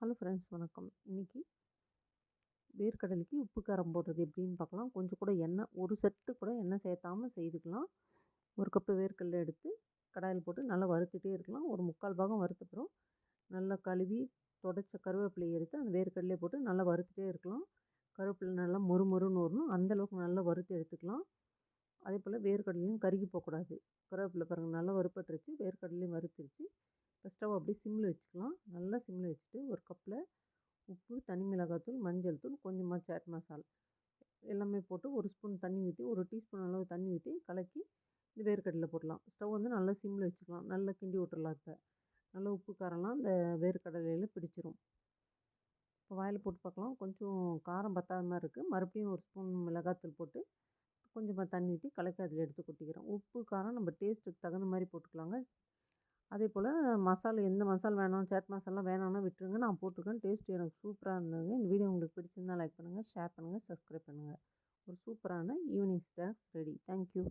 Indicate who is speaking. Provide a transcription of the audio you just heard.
Speaker 1: Hello friends வணக்கம். இன்றைக்கி வேர்க்கடலைக்கு உப்பு காரம் போடுறது எப்படின்னு பார்க்கலாம். கொஞ்சம் கூட எண்ணெய் ஒரு செட்டு கூட எண்ணெய் சேர்த்தாமல் செய்துக்கலாம். ஒரு கப்பு வேர்க்கடலை எடுத்து கடாயில் போட்டு நல்லா வறுத்துட்டே இருக்கலாம். ஒரு முக்கால் பாகம் வறுத்தப்புறம் நல்லா கழுவி தொடச்ச கருவேப்பிலையை எடுத்து அந்த வேர்க்கடலையை போட்டு நல்லா வறுத்துட்டே இருக்கலாம். கருவேப்பிலை நல்லா மொறு மொறுன்னு வரணும். அந்தளவுக்கு நல்லா வறுத்து எடுத்துக்கலாம். அதே போல் வேர்க்கடலையும் கருகி போகக்கூடாது. கருவேப்பிலை பாருங்கள் நல்லா வறுப்பட்டுருச்சு வேர்க்கடலையும் வறுத்துருச்சு. இப்போ ஸ்டவ் அப்படியே சிம்மில் வச்சுக்கலாம். நல்லா சிம்மில் வச்சுட்டு ஒரு கப்பில் உப்பு தனி மிளகாத்தூள் மஞ்சள் தூள் கொஞ்சமாக சாட் மசால் எல்லாமே போட்டு ஒரு ஸ்பூன் தண்ணி ஊற்றி ஒரு டீஸ்பூன் அளவு தண்ணி ஊற்றி கலக்கி இந்த வேர்க்கடலை போடலாம். ஸ்டவ் வந்து நல்லா சிம்மில் வச்சுக்கலாம். நல்லா கிண்டி விட்டுறலாம் இப்போ. நல்லா உப்பு காரம்லாம் இந்த வேர்க்கடலையில் பிடிச்சிரும். இப்போ வாயில் போட்டு பார்க்கலாம். கொஞ்சம் காரம் பத்தாத மாதிரி இருக்குது மறுபடியும் ஒரு ஸ்பூன் மிளகாத்தூள் போட்டு கொஞ்சமாக தண்ணி ஊற்றி கலக்கி அதில் எடுத்து கொட்டிக்கிறோம் உப்பு காரம் நம்ம டேஸ்ட்டுக்கு தகுந்த மாதிரி போட்டுக்கலாங்க. அதே போல் மசாலா எந்த மசாலா வேணாம் சாட் மசாலா வேணாம்னா விட்டுருங்க. நான் போட்டிருக்கேன். டேஸ்ட் எனக்கு சூப்பராக இருந்ததுங்க. இந்த வீடியோ உங்களுக்கு பிடிச்சிருந்தா லைக் பண்ணுங்கள் ஷேர் பண்ணுங்கள் சப்ஸ்கிரைப் பண்ணுங்கள் ஒரு சூப்பரான ஈவினிங் ஸ்நாக்ஸ் ரெடி தேங்க்யூ